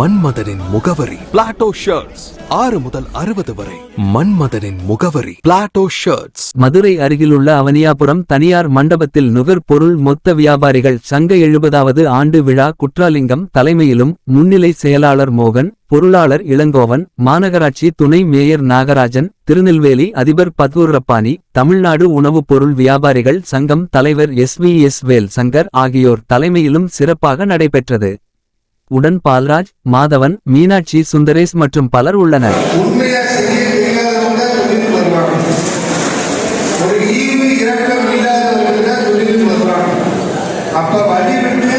மன்மதனின் முகவரி. Plato shirts ஆறு முதல் அறுபது வரை. மன்மதனின் முகவரி. பிளாட்டோ ஷர்ட்ஸ் மதுரை அருகிலுள்ள அவனியாபுரம் தனியார் மண்டபத்தில் நுகர்பொருள் மொத்த வியாபாரிகள் சங்க எழுபதாவது ஆண்டு விழா குற்றாலிங்கம் தலைமையிலும் முன்னிலை செயலாளர் மோகன் பொருளாளர் இளங்கோவன் மாநகராட்சி துணை மேயர் நாகராஜன் திருநெல்வேலி அதிபர் பத்வூரப்பானி தமிழ்நாடு உணவுப் பொருள் வியாபாரிகள் சங்கம் தலைவர் S V S Vel Shankar ஆகியோர் தலைமையிலும் சிறப்பாக நடைபெற்றது. உடன் பால்ராஜ் மாதவன் மீனாட்சி சுந்தரேஷ் மற்றும் பலர் உள்ளனர். அப்ப வழி விட்டு